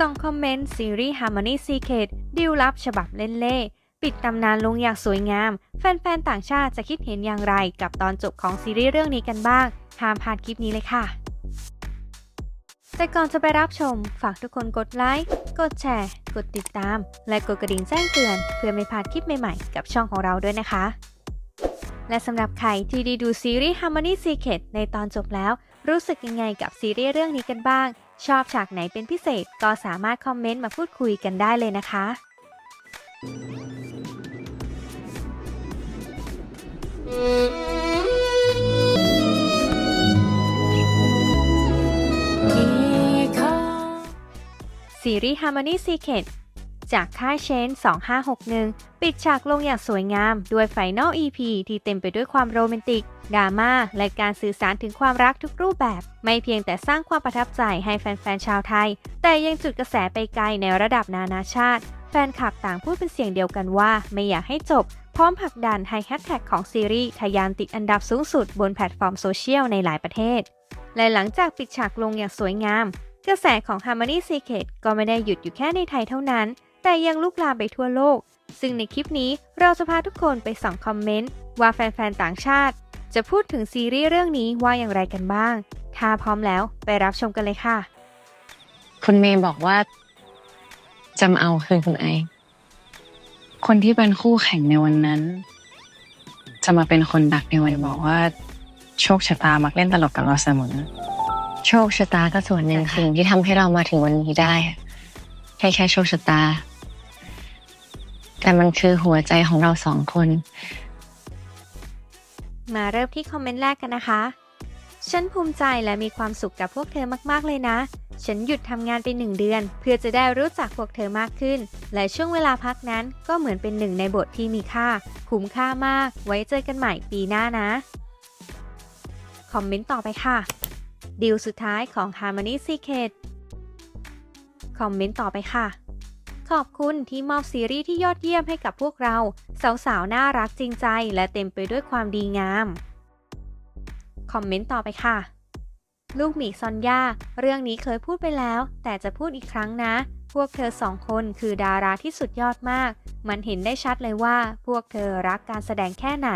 ส่งคอมเมนต์ซีรีส์ Harmony Secret ดิวลับฉบับเล่นเล่ปิดตำนานลงอย่างสวยงาม แฟนๆ ต่างชาติจะคิดเห็นอย่างไรกับตอนจบของซีรีส์เรื่องนี้กันบ้าง ห้ามพลาดคลิปนี้เลยค่ะ แต่ก่อนจะไปรับชม ฝากทุกคนกดไลค์ กดแชร์ กดติดตาม และกดกระดิ่งแจ้งเตือน เพื่อไม่พลาดคลิปใหม่ๆ กับช่องของเราด้วยนะคะ และสำหรับใครที่ได้ดูซีรีส์ Harmony Secret ในตอนจบแล้ว รู้สึกยังไงกับซีรีส์เรื่องนี้กันบ้าง ชอบฉากไหนเป็นพิเศษก็สามารถคอมเมนต์มาพูดคุยกันได้เลยนะคะ ซีรีส์ Harmony Secret จากค่ายเชน 2561 ปิดฉากลงอย่างสวยงาม ด้วย Final EP ที่เต็มไปด้วยความโรแมนติกดราม่าและการสื่อสารถึงความรักทุกรูปแบบ ไม่เพียงแต่สร้างความประทับใจให้แฟนๆชาวไทย แต่ยังจุดกระแสไปไกลในระดับนานาชาติ แฟนคลับต่างพูดเป็นเสียงเดียวกันว่า ไม่อยากให้จบ พร้อมผลักดันให้แฮชแท็กของซีรีส์ทะยานติดอันดับสูงสุดบนแพลตฟอร์มโซเชียลในหลายประเทศ และหลังจากปิดฉากลงอย่างสวยงาม กระแสของ Harmony Secret ก็ไม่ได้หยุดอยู่แค่ในไทยเท่านั้น แต่ยังลุกลามไปทั่วโลก ซึ่งในคลิปนี้เราจะพาทุกคนไปส่องคอมเมนต์ว่าแฟนๆ ต่างชาติ จะพูดถึงซีรีส์เรื่องนี้ว่าอย่างไรกันบ้าง ถ้าพร้อมแล้วไปรับชมกันเลยค่ะ คุณเมย์บอกว่าจะมาเอาคืนคุณไอซ์คนที่เป็นคู่แข่งในวันนั้น จะมาเป็นคนดักในวันนี้บอกว่า โชคชะตามักเล่นตลกกับเราเสมอโชคชะตาก็ส่วนหนึ่งสิ่งที่ทำให้เรามาถึงวันนี้ได้อะแค่แค่โชคชะตา แต่มันคือหัวใจของเราสองคน มาเริ่มที่คอมเมนต์แรกกันนะคะ ฉันภูมิใจและมีความสุขกับพวกเธอมากๆเลยนะ ฉันหยุดทำงานไปหนึ่งเดือน เพื่อจะได้รู้จักพวกเธอมากขึ้น และช่วงเวลาพักนั้นก็เหมือนเป็นหนึ่งในบทที่มีค่า คุ้มค่ามาก ไว้เจอกันใหม่ปีหน้านะ คอมเมนต์ต่อไปค่ะ ดีลสุดท้ายของ Harmony Secret คอมเมนต์ต่อไปค่ะ ขอบคุณที่มอบซีรีส์ที่ยอดเยี่ยมให้กับพวกเรา สาวๆ น่ารักจริงใจ และเต็มไปด้วยความดีงาม คอมเมนต์ต่อไปค่ะ ลูกหมีซอนย่าเรื่องนี้เคยพูดไปแล้ว แต่จะพูดอีกครั้งนะ พวกเธอสองคนคือดาราที่สุดยอดมาก มันเห็นได้ชัดเลยว่า พวกเธอรักการแสดงแค่ไหน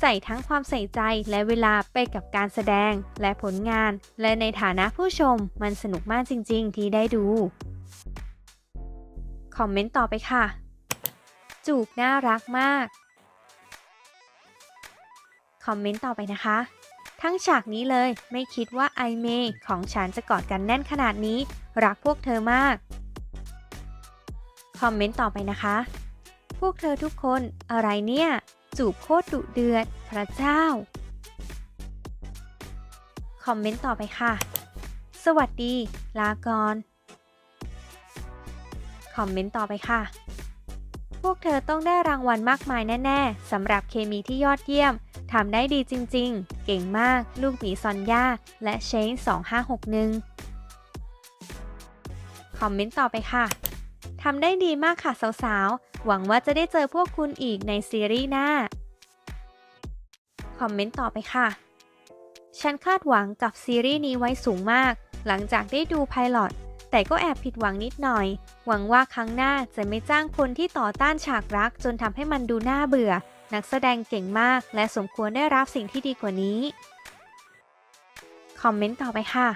ใส่ทั้งความใส่ใจและเวลาไปกับการแสดงและผลงาน และในฐานะผู้ชม มันสนุกมากจริง ๆ ที่ได้ดู คอมเมนต์ต่อไปค่ะ จูบน่ารักมาก คอมเมนต์ต่อไปนะคะ ทั้งฉากนี้เลยไม่คิดว่าไอเมย์ของฉันจะกอดกันแน่นขนาดนี้ รักพวกเธอมาก คอมเมนต์ต่อไปนะคะ พวกเธอทุกคนอะไรเนี่ย จูบโคตรดุเดือด พระเจ้า คอมเมนต์ต่อไปค่ะ สวัสดี ลากร คอมเมนต์ต่อไปค่ะ พวกเธอต้องได้รางวัลมากมายแน่ ๆสำหรับเคมีที่ยอดเยี่ยมทำได้ดีจริง ๆ เก่งมาก ลูกหมีซอนย่าและเชน2561 คอมเมนต์ต่อไปค่ะทำได้ดีมากค่ะสาวๆ หวังว่าจะได้เจอพวกคุณอีกในซีรีส์หน้า คอมเมนต์ต่อไปค่ะ ฉันคาดหวังกับซีรีส์นี้ไว้สูงมาก หลังจากได้ดูไพลอต แต่ก็แอบผิดหวังนิดหน่อย หวังว่าครั้งหน้าจะไม่จ้างคนที่ต่อต้านฉากรักจนทำให้มันดูน่าเบื่อ นักแสดงเก่งมาก และสมควรได้รับสิ่งที่ดีกว่านี้ คอมเมนต์ต่อไปค่ะ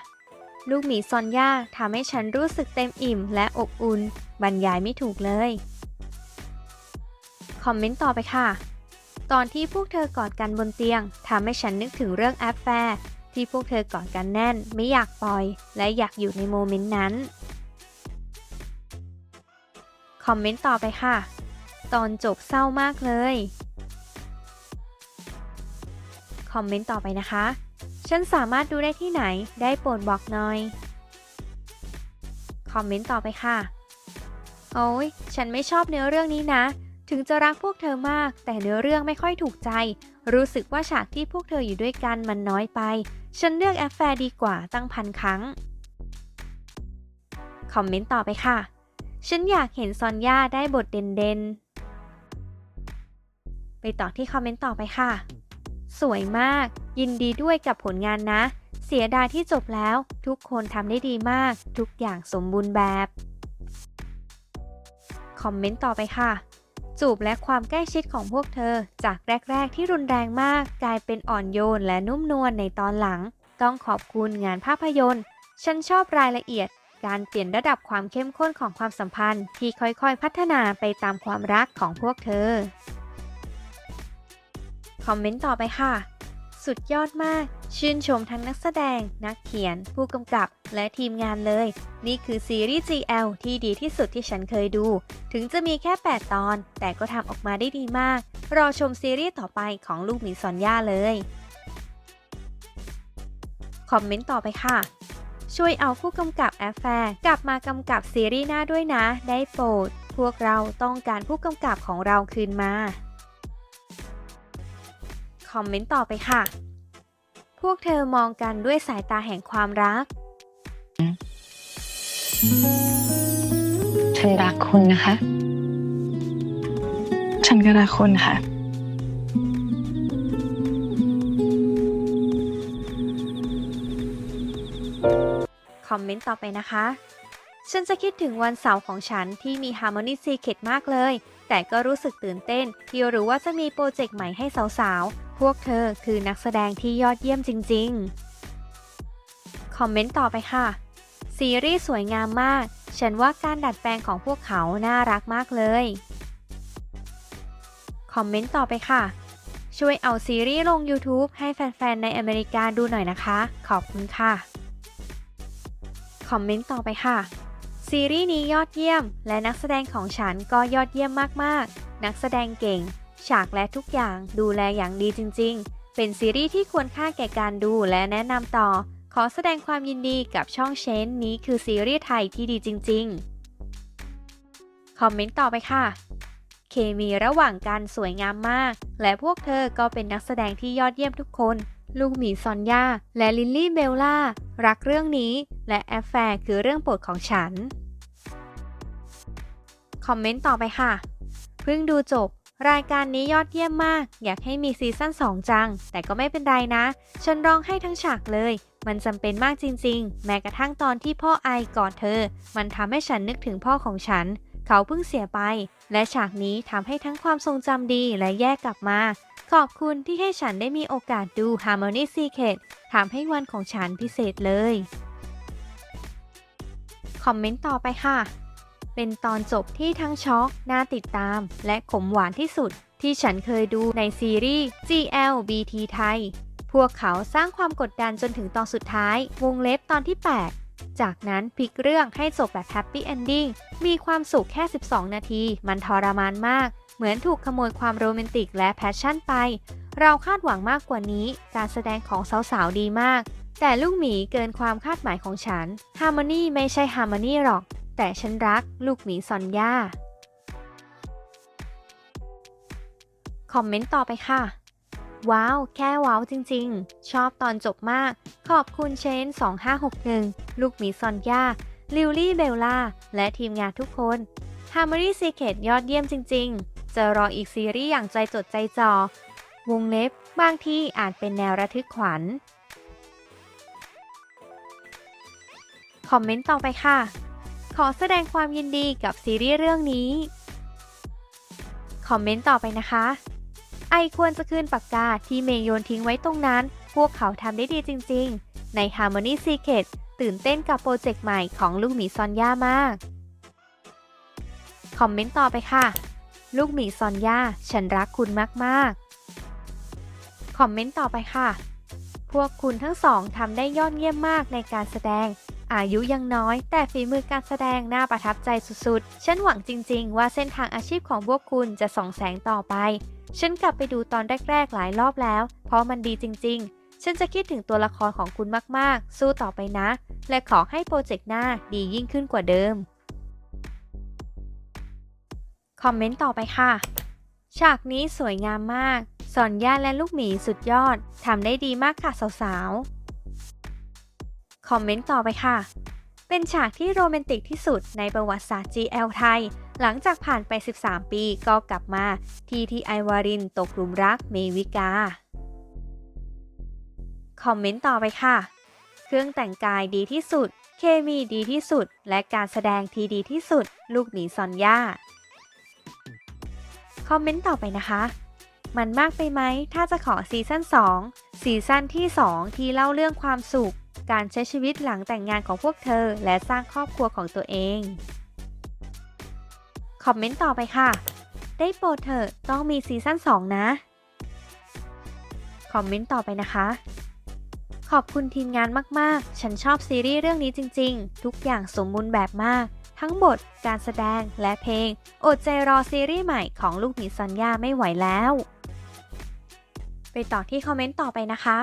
ลูกหมีซอนย่าทำให้ฉันรู้สึกเต็มอิ่มและอบอุ่น บรรยายไม่ถูกเลย คอมเมนต์ต่อไปค่ะ ตอนที่พวกเธอกอดกันบนเตียงทำให้ฉันนึกถึงเรื่องแอฟแฟร์ ที่พวกเธอกอดกันแน่น ไม่อยากปล่อย และอยากอยู่ในโมเมนต์นั้น คอมเมนต์ต่อไปค่ะ ตอนจบเศร้ามากเลย คอมเมนต์ต่อไปนะคะ ฉันสามารถดูได้ที่ไหนได้โปรดบอกหน่อย คอมเมนต์ต่อไปค่ะโอ้ยฉันไม่ชอบเนื้อเรื่องนี้นะ ถึงจะรักพวกเธอมาก แต่เนื้อเรื่องไม่ค่อยถูกใจ รู้สึกว่าฉากที่พวกเธออยู่ด้วยกันมันน้อยไป ฉันเลือกแอฟแฟร์ดีกว่าตั้งพันครั้ง คอมเมนต์ต่อไปค่ะ ฉันอยากเห็นซอนย่าได้บทเด่นๆ ไปต่อที่คอมเมนต์ต่อไปค่ะ สวยมาก ยินดีด้วยกับผลงานนะ เสียดายที่จบแล้ว ทุกคนทำได้ดีมาก ทุกอย่างสมบูรณ์แบบ คอมเมนต์ต่อไปค่ะ จูบและความใกล้ชิดของพวกเธอ จากแรก ๆ ที่รุนแรงมาก กลายเป็นอ่อนโยนและนุ่มนวลในตอนหลัง ต้องขอบคุณงานภาพยนตร์ ฉันชอบรายละเอียด การเปลี่ยนระดับความเข้มข้นของความสัมพันธ์ ที่ค่อยๆ พัฒนาไปตามความรักของพวกเธอ คอมเมนต์ต่อไปค่ะ สุดยอดมาก ชื่นชมทั้งนักแสดง นักเขียน ผู้กำกับ และทีมงานเลย นี่คือซีรีส์ GL ที่ดีที่สุดที่ฉันเคยดู ถึงจะมีแค่ 8 ตอน แต่ก็ทำออกมาได้ดีมาก รอชมซีรีส์ต่อไปของลูกหมีซอนย่าเลย คอมเมนต์ต่อไปค่ะช่วยเอาผู้กำกับแอฟแฟร์กลับมากำกับซีรีส์หน้าด้วยนะ ได้โปรด พวกเราต้องการผู้กำกับของเราคืนมา อมเมนต์ต่อไปค่ะ พวกเธอมองกันด้วยสายตาแห่งความรัก ฉันรักคุณนะคะ ฉันก็รักคุณค่ะ คอมเมนต์ต่อไปนะคะ ฉันจะคิดถึงวันเสาร์ของฉันที่มี Harmony Secret มากเลย แต่ก็รู้สึกตื่นเต้น ที่รู้ว่าจะมีโปรเจกต์ใหม่ให้สาวๆ พวกเธอคือนักแสดงที่ยอดเยี่ยมจริง ๆ คอมเมนต์ต่อไปค่ะ ซีรีส์สวยงามมาก ฉันว่าการดัดแปลงของพวกเขาน่ารักมากเลย คอมเมนต์ต่อไปค่ะ ช่วยเอาซีรีส์ลง YouTube ให้แฟน ๆ ในอเมริกาดูหน่อยนะคะ ขอบคุณค่ะ คอมเมนต์ต่อไปค่ะซีรีส์นี้ยอดเยี่ยม และนักแสดงของฉันก็ยอดเยี่ยมมาก ๆ นักแสดงเก่ง ฉากและทุกอย่างดูแลอย่างดีจริง ๆ เป็นซีรีส์ที่ควรค่าแก่การดูและแนะนำต่อ ขอแสดงความยินดีกับช่องเชนนี้คือซีรีส์ไทยที่ดีจริง ๆ คอมเมนต์ต่อไปค่ะ เคมีระหว่างกันสวยงามมาก และพวกเธอก็เป็นนักแสดงที่ยอดเยี่ยมทุกคน ลูกหมีซอนยาและลิลลี่เบลล่ารักเรื่องนี้ และแอฟแฟร์คือเรื่องโปรดของฉัน คอมเมนต์ต่อไปค่ะ เพิ่งดูจบ รายการนี้ยอดเยี่ยมมาก อยากให้มีซีซั่น2 จัง แต่ก็ไม่เป็นไรนะ ฉันร้องให้ทั้งฉากเลย มันจำเป็นมากจริง ๆ แม้กระทั่งตอนที่พ่อไอกอดเธอ มันทำให้ฉันนึกถึงพ่อของฉัน เขาเพิ่งเสียไป และฉากนี้ทำให้ทั้งความทรงจำดีและแยกกลับมา ขอบคุณที่ให้ฉันได้มีโอกาสดู Harmony Secret ทำให้วันของฉันพิเศษเลย คอมเมนต์ต่อไปค่ะ เป็นตอนจบที่ทั้งช็อกน่าติดตาม และขมหวานที่สุด ที่ฉันเคยดูในซีรีส์ GLBT ไทย พวกเขาสร้างความกดดันจนถึงตอนสุดท้าย วงเล็บตอนที่ 8 จากนั้นพลิกเรื่องให้จบแบบแฮปปี้เอนดิ้งมีความสุขแค่ 12 นาที มันทรมานมาก เหมือนถูกขโมยความโรแมนติกและแพชชั่นไป เราคาดหวังมากกว่านี้ การแสดงของสาวๆดีมากแต่ลูกหมีเกินความคาดหมายของฉัน ฮาร์โมนีไม่ใช่ฮาร์โมนีหรอก แต่ฉันรักลูกหมีซอนย่า คอมเมนต์ต่อไปค่ะ ว้าว แค่ว้าวจริงๆ ชอบตอนจบมาก ขอบคุณเชน 2561 ลูกหมีซอนย่า ลิลลี่เบลล่า และทีมงานทุกคน Harmony Secret ยอดเยี่ยมจริงๆ จะรออีกซีรีส์อย่างใจจดใจจ่อ วงเล็บบางที่อาจเป็นแนวระทึกขวัญ คอมเมนต์ต่อไปค่ะ ขอแสดงความยินดีกับซีรีส์เรื่องนี้ คอมเมนต์ต่อไปนะคะ ไอควรจะคืนปากกาที่เมย์โยนทิ้งไว้ตรงนั้น พวกเขาทำได้ดีจริง ๆ ใน Harmony Secret ตื่นเต้นกับโปรเจกต์ใหม่ของลูกหมีซอนย่ามาก คอมเมนต์ต่อไปค่ะ ลูกหมีซอนย่า ฉันรักคุณมากๆ คอมเมนต์ต่อไปค่ะ พวกคุณทั้งสองทำได้ยอดเยี่ยมมากในการแสดง อายุยังน้อย แต่ฝีมือการแสดงน่าประทับใจสุดๆ ฉันหวังจริงๆ ว่าเส้นทางอาชีพของพวกคุณจะส่องแสงต่อไป ฉันกลับไปดูตอนแรกๆ หลายรอบแล้ว เพราะมันดีจริงๆ ฉันจะคิดถึงตัวละครของคุณมากๆ สู้ต่อไปนะ และขอให้โปรเจกต์หน้าดียิ่งขึ้นกว่าเดิม คอมเมนต์ต่อไปค่ะ ฉากนี้สวยงามมาก สอนย่าและลูกหมีสุดยอด ทำได้ดีมากค่ะสาวๆ คอมเมนต์ต่อไปค่ะ เป็นฉากที่โรแมนติกที่สุดในประวัติศาสตร์ GL ไทย หลังจากผ่านไป 13 ปีก็กลับมา ทีที่ไอวารินตกหลุมรักเมวิกา คอมเมนต์ต่อไปค่ะ เครื่องแต่งกายดีที่สุด เคมีดีที่สุด และการแสดงที่ดีที่สุด ลูกหมีซอนย่า คอมเมนต์ต่อไปนะคะมันมากไปไหม ถ้าจะขอซีซั่น2ซีซั่นที่ 2 ที่เล่าเรื่องความสุข การใช้ชีวิตหลังแต่งงานของพวกเธอ และสร้างครอบครัวของตัวเอง คอมเมนต์ต่อไปค่ะ ได้โปรดเถอะต้องมีซีซั่น2 นะ คอมเมนต์ต่อไปนะคะ ขอบคุณทีมงานมากๆ ฉันชอบซีรีส์เรื่องนี้จริง ๆ ทุกอย่างสมบูรณ์แบบมาก ทั้งบท การแสดง และเพลง อดใจรอซีรีส์ใหม่ของลูกหมีซอนยาไม่ไหวแล้ว ไปต่อที่คอมเมนต์ต่อไปนะคะ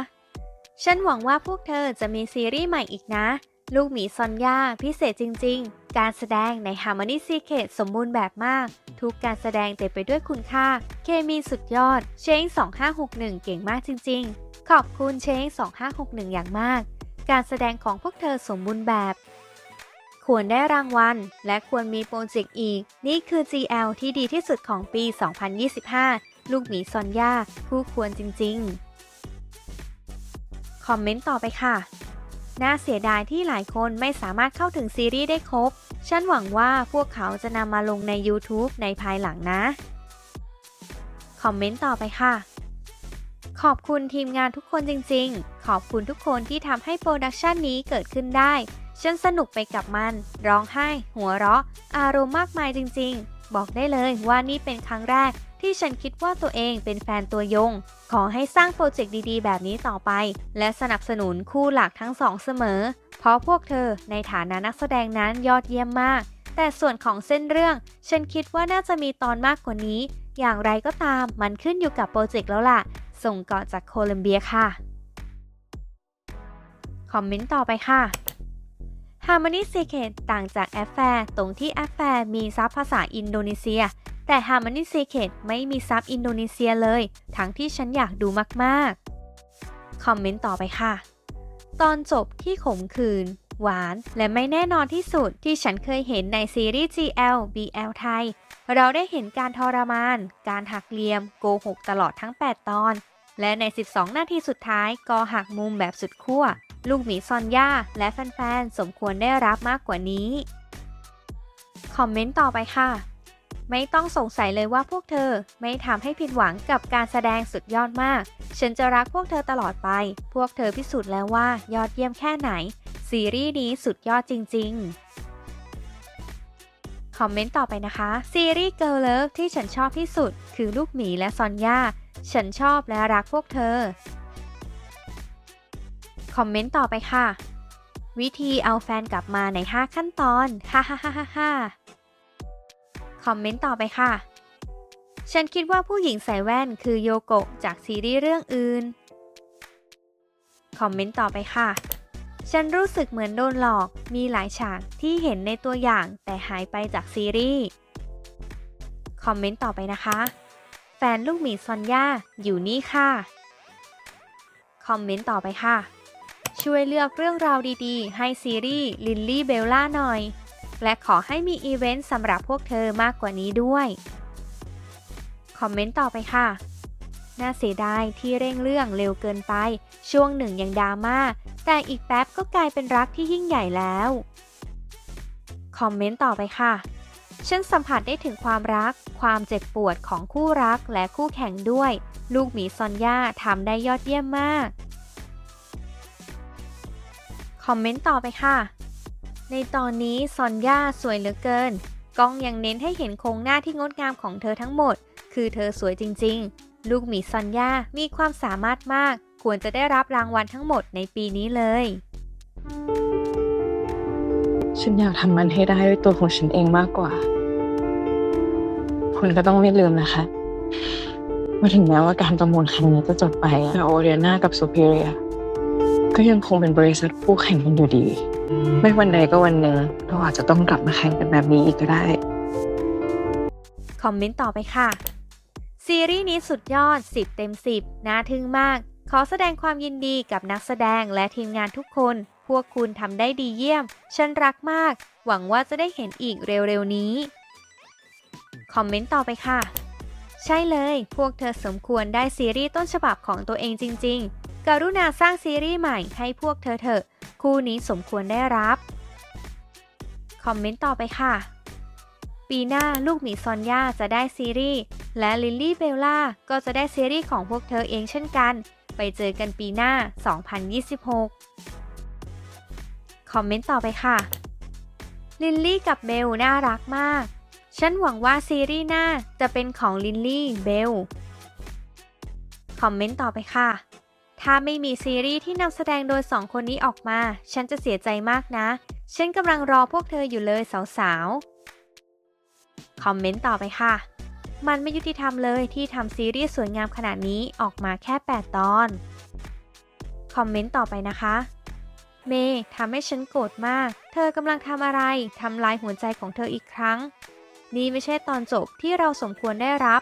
ฉันหวังว่าพวกเธอจะมีซีรีส์ใหม่อีกนะ ลูกหมีซอนยาพิเศษจริง ๆ การแสดงใน Harmony Secret สมบูรณ์แบบมาก ทุกการแสดงเต็มไปด้วยคุณค่า เคมีสุดยอด เชง2561 เก่งมากจริง ๆ ขอบคุณเชง2561 อย่างมาก การแสดงของพวกเธอสมบูรณ์แบบ ควรได้รางวัล และควรมีโปรเจกต์อีก นี่คือ GL ที่ดีที่สุดของปี 2025 ลูกหมีซอนยาผู้ควรจริง ๆ คอมเมนต์ต่อไปค่ะ น่าเสียดายที่หลายคนไม่สามารถเข้าถึงซีรีส์ได้ครบ ฉันหวังว่าพวกเขาจะนำมาลงใน YouTube ในภายหลังนะ คอมเมนต์ต่อไปค่ะ ขอบคุณทีมงานทุกคนจริงๆ ขอบคุณทุกคนที่ทำให้โปรดักชันนี้เกิดขึ้นได้ ฉันสนุกไปกับมัน ร้องไห้ หัวเราะ อารมณ์มากมายจริง ๆ บอกได้เลยว่านี่เป็นครั้งแรกที่ฉันคิดว่าตัวเองเป็นแฟนตัวยง ขอให้สร้างโปรเจกต์ดีๆ แบบนี้ต่อไป และสนับสนุนคู่หลักทั้งสองเสมอ เพราะพวกเธอในฐานะนักแสดงนั้นยอดเยี่ยมมาก แต่ส่วนของเส้นเรื่อง ฉันคิดว่าน่าจะมีตอนมากกว่านี้ อย่างไรก็ตามมันขึ้นอยู่กับโปรเจกต์แล้วล่ะ ส่งก่อนจากโคลัมเบียค่ะ คอมเมนต์ต่อไปค่ะ Harmony Secret ต่างจากแอฟแฟร์ตรงที่แอฟแฟร์มีซับภาษาอินโดนีเซีย แต่ Harmony Secret ไม่มีซับอินโดนีเซียเลย ทั้งที่ฉันอยากดูมากๆ คอมเมนต์ต่อไปค่ะ ตอนจบที่ขมขื่นหวานและไม่แน่นอนที่สุดที่ฉันเคยเห็นในซีรีส์ GL BL ไทย เราได้เห็นการทรมาน การหักเหลี่ยม โกหกตลอดทั้ง 8 ตอน และใน 12 นาทีสุดท้ายก็หักมุมแบบสุดขั้ว ลูกหมีซอนย่าและแฟนๆ สมควรได้รับมากกว่านี้ คอมเมนต์ต่อไปค่ะ ไม่ต้องสงสัยเลยว่าพวกเธอไม่ทำให้ผิดหวังกับการแสดงสุดยอดมาก ฉันจะรักพวกเธอตลอดไป พวกเธอพิสูจน์แล้วว่ายอดเยี่ยมแค่ไหน ซีรีส์นี้สุดยอดจริง ๆคอมเมนต์ต่อไปนะคะ ซีรีส์ Girl Love ที่ฉันชอบที่สุด คือลูกหมีและซอนย่า ฉันชอบและรักพวกเธอ คอมเมนต์ต่อไปค่ะ วิธีเอาแฟนกลับมาใน 5 ขั้นตอนฮ่าฮ่าฮ่าฮ่าฮ่าคอมเมนต์ต่อไปค่ะ ฉันคิดว่าผู้หญิงใส่แว่นคือโยโกะจากซีรีส์เรื่องอื่น คอมเมนต์ต่อไปค่ะ ฉันรู้สึกเหมือนโดนหลอก มีหลายฉากที่เห็นในตัวอย่างแต่หายไปจากซีรีส์ คอมเมนต์ต่อไปนะคะ แฟนลูกหมีซอนย่าอยู่นี่ค่ะ คอมเมนต์ต่อไปค่ะ ช่วยเลือกเรื่องราวดีๆ ให้ซีรีส์ลินลี่เบลล่าหน่อย และขอให้มีอีเวนต์สำหรับพวกเธอมากกว่านี้ด้วย คอมเมนต์ต่อไปค่ะ น่าเสียดายที่เร่งเรื่องเร็วเกินไป ช่วงหนึ่งยังดราม่า แต่อีกแป๊บก็กลายเป็นรักที่ยิ่งใหญ่แล้ว คอมเมนต์ต่อไปค่ะ ฉันสัมผัสได้ถึงความรัก ความเจ็บปวดของคู่รักและคู่แข่งด้วย ลูกหมีซอนย่าทำได้ยอดเยี่ยมมาก คอมเมนต์ต่อไปค่ะ ในตอนนี้ซอนย่าสวยเหลือเกิน กล้องยังเน้นให้เห็นโครงหน้าที่งดงามของเธอทั้งหมด คือเธอสวยจริง ๆ ลูกหมีซอนย่ามีความสามารถมาก ควรจะได้รับรางวัลทั้งหมดในปีนี้เลย ฉันอยากทำมันให้ได้ด้วยตัวของฉันเองมากกว่า คุณก็ต้องไม่ลืมนะคะว่าถึงแม้ว่าการประมูลครั้งนี้จะจบไปแต่โอเรียนากับซูเปเรีย ก็ยังคงเป็นบริษัทคู่แข่งกันอยู่ดี ไม่วันใดก็วันหนึ่งเราอาจจะต้องกลับมาแข่งกันแบบนี้อีกก็ได้ คอมเมนต์ต่อไปค่ะ ซีรีส์นี้สุดยอด 10 เต็ม 10 น่าทึ่งมาก ขอแสดงความยินดีกับนักแสดงและทีมงานทุกคน พวกคุณทำได้ดีเยี่ยม ฉันรักมาก หวังว่าจะได้เห็นอีกเร็วๆนี้ คอมเมนต์ต่อไปค่ะ ใช่เลย พวกเธอสมควรได้ซีรีส์ต้นฉบับของตัวเองจริง ๆ กรุณาสร้างซีรีส์ใหม่ให้พวกเธอเถอะ คู่นี้สมควรได้รับ คอมเมนต์ต่อไปค่ะ ปีหน้าลูกหมีซอนย่าจะได้ซีรีส์ และลิลลี่เบลล่าก็จะได้ซีรีส์ของพวกเธอเองเช่นกัน ไปเจอกันปีหน้า 2026 คอมเมนต์ต่อไปค่ะ ลิลลี่กับเบลน่ารักมาก ฉันหวังว่าซีรีส์หน้าจะเป็นของลิลลี่เบล คอมเมนต์ต่อไปค่ะ ถ้าไม่มีซีรีส์ที่นำแสดงโดยสองคนนี้ออกมา ฉันจะเสียใจมากนะ ฉันกำลังรอพวกเธออยู่เลยสาวๆ คอมเมนต์ต่อไปค่ะ มันไม่ยุติธรรมเลยที่ทำซีรีส์สวยงามขนาดนี้ออกมาแค่ 8 ตอน คอมเมนต์ต่อไปนะคะ เมย์ทำให้ฉันโกรธมาก เธอกำลังทำอะไรทำลายหัวใจของเธออีกครั้ง นี่ไม่ใช่ตอนจบที่เราสมควรได้รับ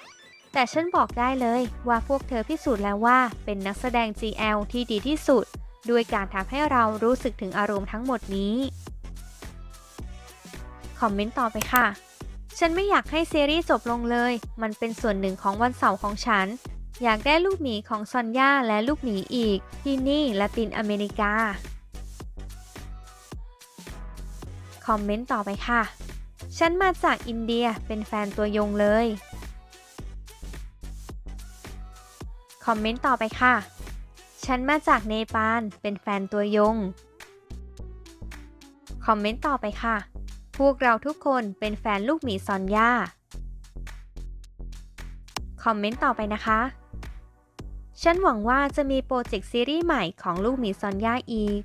แต่ฉันบอกได้เลยว่าพวกเธอพิสูจน์แล้วว่าเป็นนักแสดง GL ที่ดีที่สุด ด้วยการทำให้เรารู้สึกถึงอารมณ์ทั้งหมดนี้ คอมเมนต์ต่อไปค่ะ ฉันไม่อยากให้ซีรีส์จบลงเลย มันเป็นส่วนหนึ่งของวันเสาร์ของฉัน อยากได้ลูกหมีของซอนย่าและลูกหมีอีก ที่นี่ละตินอเมริกา คอมเมนต์ต่อไปค่ะ ฉันมาจากอินเดียเป็นแฟนตัวยงเลย คอมเมนต์ต่อไปค่ะ ฉันมาจากเนปาล เป็นแฟนตัวยง คอมเมนต์ต่อไปค่ะ พวกเราทุกคนเป็นแฟนลูกหมีซอนย่าคอมเมนต์ต่อไปนะคะ ฉันหวังว่าจะมีโปรเจกต์ซีรีส์ใหม่ของลูกหมีซอนย่าอีก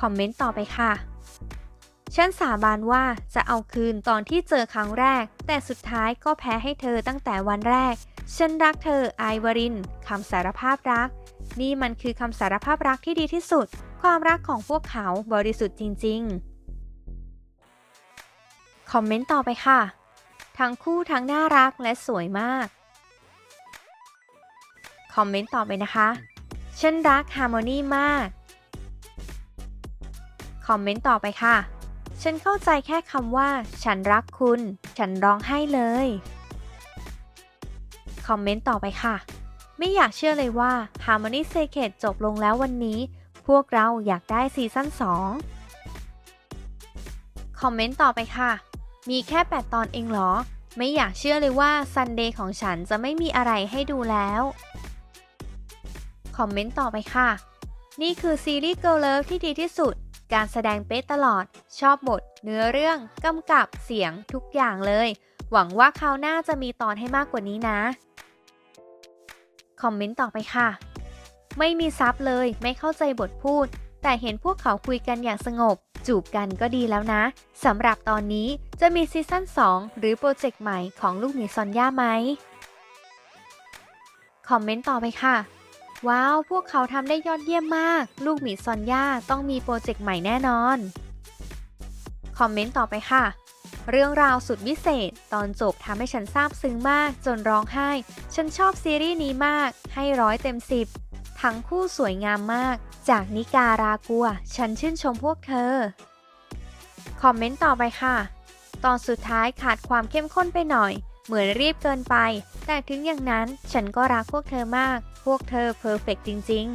คอมเมนต์ต่อไปค่ะ ฉันสาบานว่าจะเอาคืนตอนที่เจอครั้งแรก แต่สุดท้ายก็แพ้ให้เธอตั้งแต่วันแรก ฉันรักเธอไอวรินคำสารภาพรัก นี่มันคือคำสารภาพรักที่ดีที่สุด ความรักของพวกเขาบริสุทธิ์จริง ๆ คอมเมนต์ต่อไปค่ะ ทั้งคู่ทั้งน่ารักและสวยมาก คอมเมนต์ต่อไปนะคะ ฉันรักฮาร์โมนีมาก คอมเมนต์ต่อไปค่ะ ฉันเข้าใจแค่คำว่า ฉันรักคุณ ฉันร้องไห้เลย อมเมนต์ต่อไปค่ะ ไม่อยากเชื่อเลยว่า Harmony Secret จบลงแล้ววันนี้ พวกเราอยากได้ซีซั่น2 คอมเมนต์ต่อไปค่ะ มีแค่ 8 ตอนเองเหรอ ไม่อยากเชื่อเลยว่าซันเดย์ของฉันจะไม่มีอะไรให้ดูแล้ว คอมเมนต์ต่อไปค่ะ นี่คือซีรีส์ Girl Love ที่ดีที่สุด การแสดงเป๊ะตลอด ชอบบท เนื้อเรื่อง กำกับ เสียง ทุกอย่างเลยหวังว่าคราวหน้าจะมีตอนให้มากกว่านี้นะ คอมเมนต์ต่อไปค่ะ ไม่มีซับเลยไม่เข้าใจบทพูด แต่เห็นพวกเขาคุยกันอย่างสงบ จูบกันก็ดีแล้วนะสำหรับตอนนี้จะมีซีซั่น 2 หรือโปรเจกต์ใหม่ของลูกหมีซอนย่าไหมคอมเมนต์ต่อไปค่ะ ว้าว พวกเขาทำได้ยอดเยี่ยมมาก ลูกหมีซอนย่าต้องมีโปรเจกต์ใหม่แน่นอน คอมเมนต์ต่อไปค่ะ เรื่องราวสุดวิเศษ ตอนจบทำให้ฉันซาบซึ้งมาก จนร้องไห้ ฉันชอบซีรีส์นี้มาก ให้ร้อยเต็มสิบทั้งคู่สวยงามมาก จากนิการากัว ฉันชื่นชมพวกเธอ คอมเมนต์ต่อไปค่ะ ตอนสุดท้ายขาดความเข้มข้นไปหน่อย เหมือนรีบเกินไป แต่ถึงอย่างนั้นฉันก็รักพวกเธอมาก พวกเธอเพอร์เฟกจริง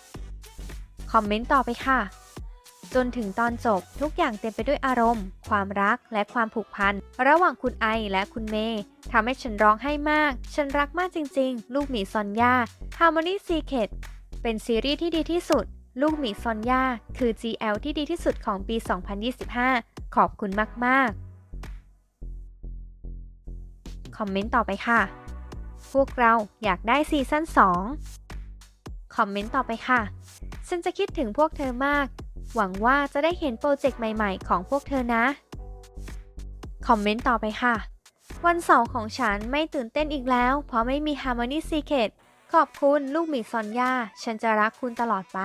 ๆ คอมเมนต์ต่อไปค่ะ จนถึงตอนจบทุกอย่างเต็มไปด้วยอารมณ์ ความรักและความผูกพัน ระหว่างคุณไอและคุณเมย์ทำให้ฉันร้องไห้มาก ฉันรักมากจริง ๆ ลูกหมีซอนย่า Harmony Secret เป็นซีรีส์ที่ดีที่สุด ลูกหมีซอนย่าคือ GL ที่ดีที่สุดของปี 2025 ขอบคุณมาก ๆ คอมเมนต์ต่อไปค่ะ พวกเราอยากได้ซีซั่น2 คอมเมนต์ต่อไปค่ะ ฉันจะคิดถึงพวกเธอมาก หวังว่าจะได้เห็นโปรเจกต์ใหม่ๆ ของพวกเธอนะ คอมเมนต์ต่อไปค่ะ วันเสาร์ของฉันไม่ตื่นเต้นอีกแล้ว เพราะไม่มี Harmony Secret ขอบคุณลูกหมีซอนย่าฉันจะรักคุณตลอดไป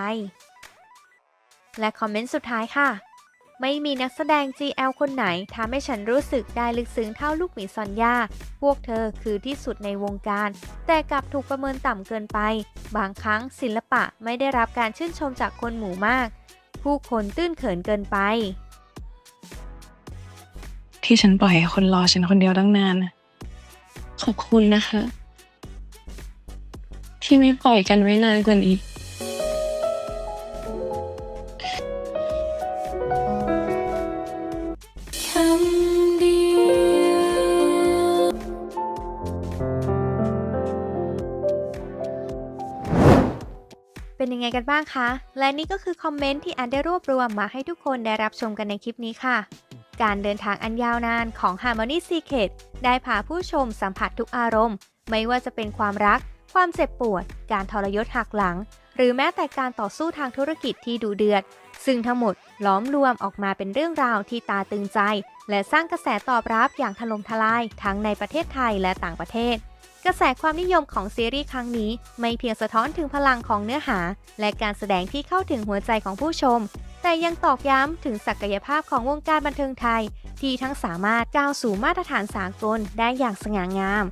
และคอมเมนต์สุดท้ายค่ะ ไม่มีนักแสดง GL คนไหนทำให้ฉันรู้สึกได้ลึกซึ้งเท่าลูกหมีซอนย่าพวกเธอคือที่สุดในวงการ แต่กลับถูกประเมินต่ำเกินไป บางครั้งศิลปะไม่ได้รับการชื่นชมจากคนหมู่มาก ผู้คนตื้นเขินเกินไป ที่ฉันปล่อยให้คนรอฉันคนเดียวตั้งนานน่ะขอบคุณนะคะ ที่ไม่ปล่อยกันไว้นานกว่านี้ ไงกันบ้างคะ และนี่ก็คือคอมเมนต์ที่แอนได้รวบรวมมาให้ทุกคนได้รับชมกันในคลิปนี้ค่ะ การเดินทางอันยาวนานของ Harmony Secret ได้พาผู้ชมสัมผัสทุกอารมณ์ ไม่ว่าจะเป็นความรัก ความเจ็บปวด การทรยศหักหลัง หรือแม้แต่การต่อสู้ทางธุรกิจที่ดูเดือด ซึ่งทั้งหมดล้อมรวมออกมาเป็นเรื่องราวที่ตาตึงใจ และสร้างกระแสตอบรับอย่างถล่มทลายทั้งในประเทศไทยและต่างประเทศ กระแสความนิยมของซีรีส์ครั้งนี้ไม่เพียงสะท้อนถึงพลังของเนื้อหา และการแสดงที่เข้าถึงหัวใจของผู้ชม แต่ยังตอกย้ำถึงศักยภาพของวงการบันเทิงไทย ที่ทั้งสามารถก้าวสู่มาตรฐานสากลได้อย่างสง่างาม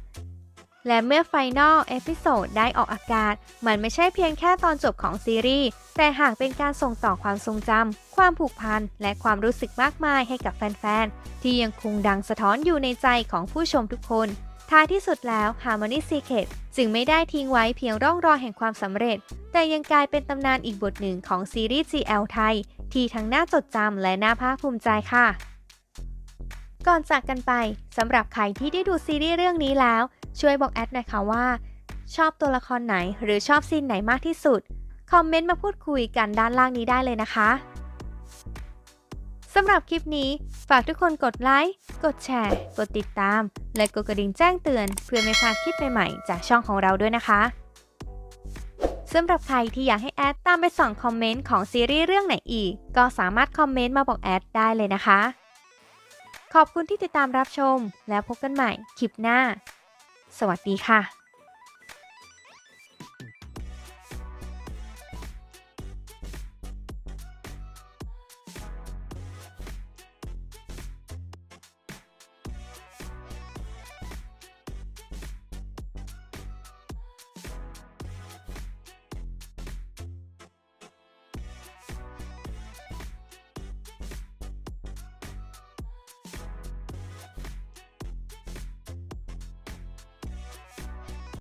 และเมื่อไฟนอลเอพิโซดได้ออกอากาศ มันไม่ใช่เพียงแค่ตอนจบของซีรีส์แต่หากเป็นการส่งต่อความทรงจำความผูกพัน และความรู้สึกมากมายให้กับแฟนๆที่ยังคงดังสะท้อนอยู่ในใจของผู้ชมทุกคน ท้ายที่สุดแล้ว Harmony Secret จึงไม่ได้ทิ้งไว้เพียงร่องรอยแห่งความสำเร็จ แต่ยังกลายเป็นตำนานอีกบทหนึ่งของซีรีส์ GL ไทย ที่ทั้งน่าจดจำและน่าภาคภูมิใจค่ะ ก่อนจากกันไปสำหรับใครที่ได้ดูซีรีส์เรื่องนี้แล้ว ช่วยบอกแอดหน่อยค่ะว่า ชอบตัวละครไหนหรือชอบซีนไหนมากที่สุด คอมเมนต์มาพูดคุยกันด้านล่างนี้ได้เลยนะคะ สำหรับคลิปนี้ ฝากทุกคนกดไลค์ กดแชร์ กดติดตาม และกดกระดิ่งแจ้งเตือน เพื่อไม่พลาดคลิปใหม่ๆ จากช่องของเราด้วยนะคะสำหรับใครที่อยากให้แอดตามไปส่องคอมเมนต์ของซีรีส์เรื่องไหนอีก ก็สามารถคอมเมนต์มาบอกแอดได้เลยนะคะ ขอบคุณที่ติดตามรับชม แล้วพบกันใหม่คลิปหน้า สวัสดีค่ะ